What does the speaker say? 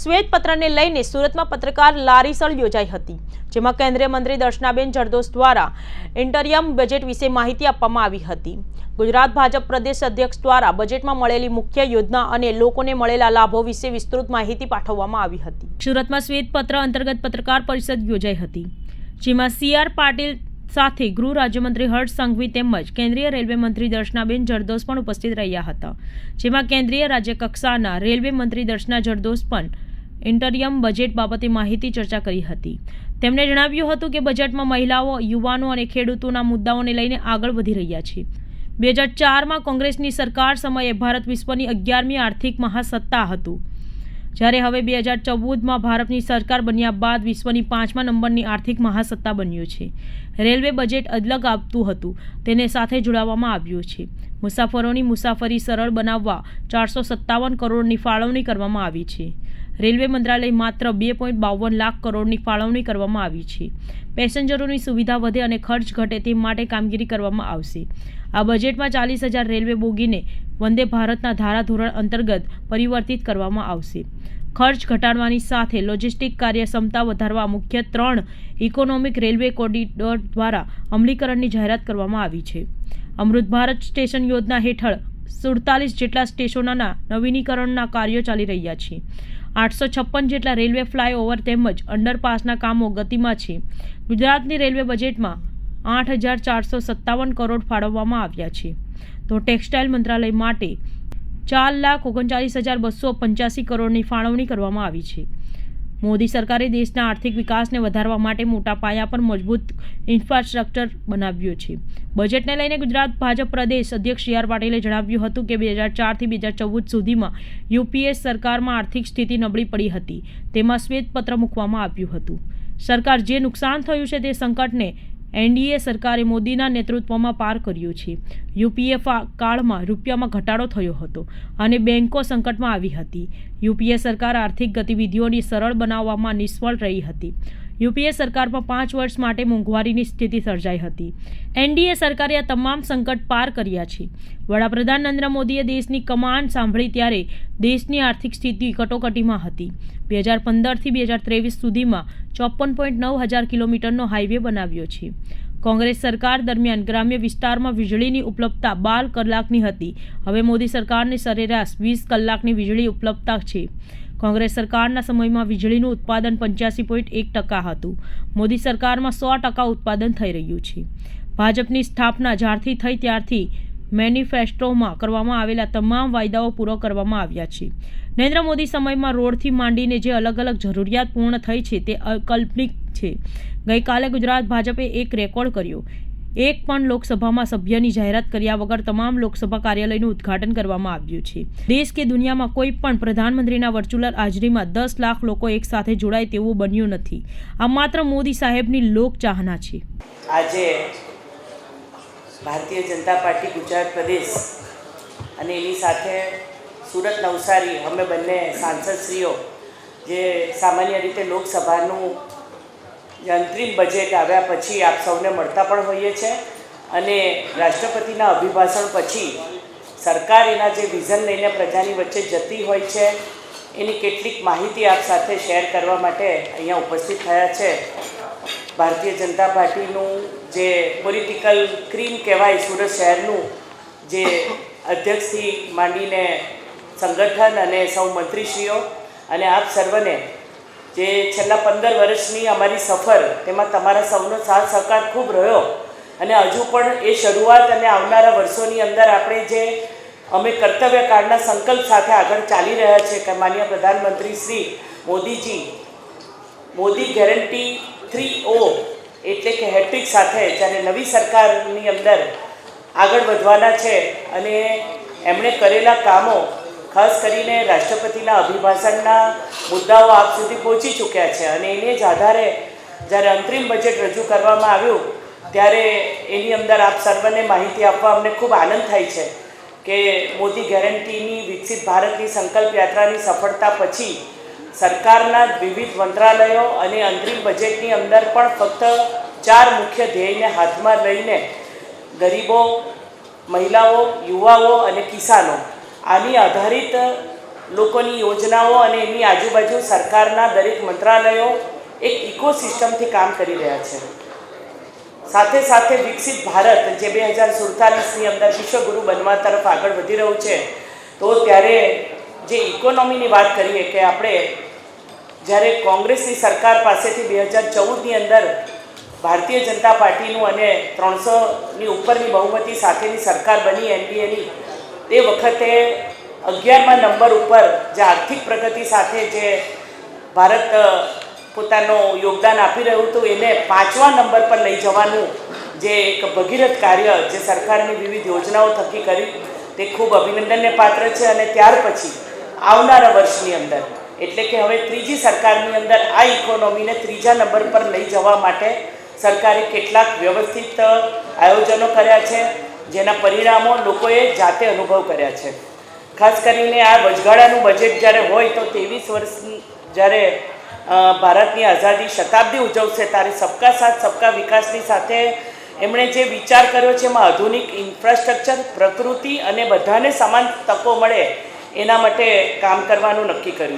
શ્વેતપત્રને લઈને સુરતમાં પત્રકાર લારીસળ યોજાઈ હતી, જેમાં કેન્દ્રીય મંત્રી દર્શનાબેન જરદોસ દ્વારા ઇન્ટરિયમ બજેટ વિશે માહિતી આપવામાં આવી હતી. ગુજરાત ભાજપ પ્રદેશ અધ્યક્ષ દ્વારા બજેટમાં મળેલી મુખ્ય યોજના અને લોકોને મળેલા લાભો વિશે વિસ્તૃત માહિતી પાઠવવામાં આવી હતી. સુરતમાં શ્વેતપત્ર અંતર્ગત પત્રકાર પરિષદ યોજાઈ હતી, જેમાં સીઆર પાટીલ સાથે ગૃહ રાજ્યમંત્રી હર્ષ સંઘવી તેમજ કેન્દ્રીય રેલવે મંત્રી દર્શનાબેન જરદોસ પણ ઉપસ્થિત રહ્યા હતા, જેમાં કેન્દ્રીય રાજ્ય કક્ષાના રેલવે મંત્રી દર્શના જરદોસ પણ ઇન્ટરિયમ બજેટ બાબતે માહિતી ચર્ચા કરી હતી. તેમણે જણાવ્યું હતું કે બજેટમાં મહિલાઓ, યુવાનો અને ખેડૂતોના મુદ્દાઓને લઈને આગળ વધી રહ્યા છે. બે હજાર ચારમાં કોંગ્રેસની સરકાર સમયે ભારત વિશ્વની અગિયારમી આર્થિક મહાસત્તા હતું. જ્યારે હવે બે હજાર ચૌદમાં ભારતની સરકાર બન્યા બાદ વિશ્વની પાંચમા નંબરની આર્થિક મહાસત્તા બન્યું છે. રેલવે બજેટ અદલગ આપતું હતું, તેને સાથે જોડાવવામાં આવ્યું છે. મુસાફરોની મુસાફરી સરળ બનાવવા ચારસો સત્તાવન કરોડની ફાળવણી કરવામાં આવી છે. રેલવે મંત્રાલય માત્ર બે પોઈન્ટ બાવન લાખ કરોડની ફાળવણી કરવામાં આવી છે. પેસેન્જરોની સુવિધા વધે અને ખર્ચ ઘટે તે માટે કામગીરી કરવામાં આવશે. આ બજેટમાં ચાલીસ હજાર રેલવે બોગીને વંદે ભારતના ધારાધોરણ અંતર્ગત પરિવર્તિત કરવામાં આવશે. ખર્ચ ઘટાડવાની સાથે લોજિસ્ટિક કાર્યક્ષમતા વધારવા મુખ્ય ત્રણ ઇકોનોમિક રેલવે કોરિડોર દ્વારા અમલીકરણની જાહેરાત કરવામાં આવી છે. અમૃત ભારત સ્ટેશન યોજના હેઠળ સુડતાલીસ જેટલા સ્ટેશનોના નવીનીકરણના કાર્યો ચાલી રહ્યા છે. આઠસો છપ્પન જેટલા રેલવે ફ્લાયઓવર તેમજ અંડરપાસના કામો ગતિમાં છે. ગુજરાતની રેલવે બજેટમાં આઠ હજાર ચારસો સત્તાવન કરોડ ફાળવવામાં આવ્યા છે. તો ટેક્સટાઇલ મંત્રાલય માટે ચાર લાખ ઓગણચાલીસ હજાર બસો પંચ્યાસી કરોડની ફાળવણી કરવામાં આવી છે. મોદી સરકારે દેશના આર્થિક વિકાસને વધારવા માટે મોટા પાયા પર મજબૂત ઇન્ફ્રાસ્ટ્રક્ચર બનાવ્યું છે. બજેટને લઈને ગુજરાત ભાજપ પ્રદેશ અધ્યક્ષ સી આર પાટીલે જણાવ્યું હતું કે બે હજાર ચારથી બે હજાર ચૌદ સુધીમાં યુપીએ સરકારમાં આર્થિક સ્થિતિ નબળી પડી હતી. તેમાં શ્વેતપત્ર મૂકવામાં આવ્યું હતું. સરકાર જે નુકસાન થયું છે તે સંકટને એનડીએ સરકારે મોદીના નેતૃત્વમાં પાર કર્યું છે. યુપીએ કાળમાં રૂપિયામાં ઘટાડો થયો હતો અને બેન્કો સંકટમાં આવી હતી. યુપીએ સરકાર આર્થિક ગતિવિધિઓની સરળ બનાવવામાં નિષ્ફળ રહી હતી. યુપીએ સરકારમાં પાંચ વર્ષ માટે મોંઘવારીની સ્થિતિ સર્જાઈ હતી. એનડીએ સરકારે આ તમામ સંકટ પાર કર્યા છે. વડાપ્રધાન નરેન્દ્ર મોદીએ દેશની કમાન સાંભળી ત્યારે દેશની આર્થિક સ્થિતિ કટોકટીમાં હતી. બે હજાર પંદરથી બે હજાર ત્રેવીસ સુધીમાં ચોપન પોઈન્ટ નવ હજાર કિલોમીટરનો હાઈવે બનાવ્યો છે. કોંગ્રેસ સરકાર દરમિયાન ગ્રામ્ય વિસ્તારમાં વીજળીની ઉપલબ્ધતા બાર કલાકની હતી. હવે મોદી સરકારની સરેરાશ વીસ કલાકની વીજળી ઉપલબ્ધતા છે. કોંગ્રેસ સરકારના સમયમાં વીજળીનું ઉત્પાદન પંચ્યાસી પોઈન્ટ એક ટકા હતું. મોદી સરકારમાં સો ટકા ઉત્પાદન થઈ રહ્યું છે. ભાજપની સ્થાપના જ્યારથી થઈ ત્યારથી મેનિફેસ્ટોમાં કરવામાં આવેલા તમામ વાયદાઓ પૂરો કરવામાં આવ્યા છે. નરેન્દ્ર મોદી સમયમાં રોડથી માંડીને જે અલગ અલગ જરૂરિયાત પૂર્ણ થઈ છે તે અકલ્પનિક છે. ગઈકાલે ગુજરાત ભાજપે એક રેકોર્ડ કર્યો. એક પણ લોકસભામાં સભ્યની જાહેરાત કર્યા વગર તમામ લોકસભા કાર્યાલયનું ઉદ્ઘાટન કરવામાં આવ્યું છે. દેશ કે દુનિયામાં કોઈ પણ પ્રધાનમંત્રીના વર્ચ્યુઅલ હાજરીમાં દસ લાખ લોકો એકસાથે જોડાય તેવું બન્યું નથી. આ માત્ર મોદી સાહેબની લોકચાહના છે. આજે ભારતીય જનતા પાર્ટી ગુજરાત પ્રદેશ અને એની સાથે સુરત નવસારી, અમે બંને સાંસદશ્રીઓ, જે સામાન્ય રીતે લોકસભાનું અંતરિમ બજેટ આવ્યા પછી આપ સૌને મળતા પણ હોઈએ છે અને રાષ્ટ્રપતિના અભિભાષણ પછી સરકાર એના જે વિઝન લઈને પ્રજાની વચ્ચે જતી હોય છે, એની કેટલીક માહિતી આપ સાથે શેર કરવા માટે અહીંયા ઉપસ્થિત થયા છે. ભારતીય જનતા પાર્ટીનું જે પોલિટિકલ ક્રીમ કહેવાય સુરત શહેરનું, જે અધ્યક્ષથી માંડીને સંગઠન અને સૌ મંત્રીશ્રીઓ અને આપ સર્વને, જે છેલ્લા પંદર વર્ષની અમારી સફર, તેમાં તમારા સૌનો સાથ સહકાર ખૂબ રહ્યો. અને હજુ પણ એ શરૂઆત અને આવનારા વર્ષોની અંદર આપણે જે અમે કર્તવ્યકાળના સંકલ્પ સાથે આગળ ચાલી રહ્યા છે કે માન્ય પ્રધાનમંત્રી શ્રી મોદીજી, મોદી ગેરંટી થ્રી ઓ એટલે કે હેટ્રિક સાથે, જ્યારે નવી સરકારની અંદર આગળ વધવાના છે અને એમણે કરેલા કામો, ખાસ કરીને રાષ્ટ્રપતિના અભિભાષણના મુદ્દાઓ આપ સુધી પહોંચી ચૂક્યા છે અને એને જ આધારે જ્યારે અંતરિમ બજેટ રજૂ કરવામાં આવ્યું, ત્યારે એની અંદર આપ સર્વને માહિતી આપવા અમને ખૂબ આનંદ થાય છે કે મોદી ગેરંટીની વિકસિત ભારતની સંકલ્પ યાત્રાની સફળતા પછી સરકારના વિવિધ મંત્રાલયો અને અંતરિમ બજેટની અંદર પણ ફક્ત ચાર મુખ્ય ધ્યેયને હાથમાં લઈને ગરીબો, મહિલાઓ, યુવાઓ અને કિસાનો આની આધારિત લોકોની યોજનાઓ અને એની આજુબાજુ સરકારના દરેક મંત્રાલયો એક ઇકોસિસ્ટમથી કામ કરી રહ્યા છે. સાથે સાથે વિકસિત ભારત જે બે હજાર સુડતાલીસની અંદર વિશ્વગુરુ બનવા તરફ આગળ વધી રહ્યું છે, તો ત્યારે જે ઇકોનોમીની વાત કરીએ કે આપણે જ્યારે કોંગ્રેસની સરકાર પાસેથી બે હજાર ચૌદની અંદર ભારતીય જનતા પાર્ટીનું અને ત્રણસોની ઉપરની બહુમતી સાથેની સરકાર બની એનડીએની, તે વખતે અગિયારમા નંબર ઉપર જે આર્થિક પ્રગતિ સાથે જે ભારત પોતાનું યોગદાન આપી રહ્યું હતું, એને પાંચમા નંબર પર લઈ જવાનું જે એક ભગીરથ કાર્ય જે સરકારની વિવિધ યોજનાઓ થકી કરી, તે ખૂબ અભિનંદનને પાત્ર છે અને ત્યાર પછી આવનારા વર્ષની અંદર એટલે કે હવે ત્રીજી સરકારની અંદર આ ઇકોનોમીને ત્રીજા નંબર પર લઈ જવા માટે સરકારે કેટલાક વ્યવસ્થિત આયોજનો કર્યા છે, જેના પરિણામો લોકોએ જાતે અનુભવ કર્યા છે. ખાસ કરીને આ વચગાળાનું બજેટ જ્યારે હોય તો ત્રેવીસ વર્ષ જ્યારે ભારતની આઝાદી શતાબ્દી ઉજવશે ત્યારે સબકા સાથ, સબકા વિકાસની સાથે એમણે જે વિચાર કર્યો છે એમાં આધુનિક ઇન્ફ્રાસ્ટ્રક્ચર પ્રકૃતિ અને બધાને સમાન તકો મળે એના માટે કામ કરવાનું નક્કી કર્યું છે.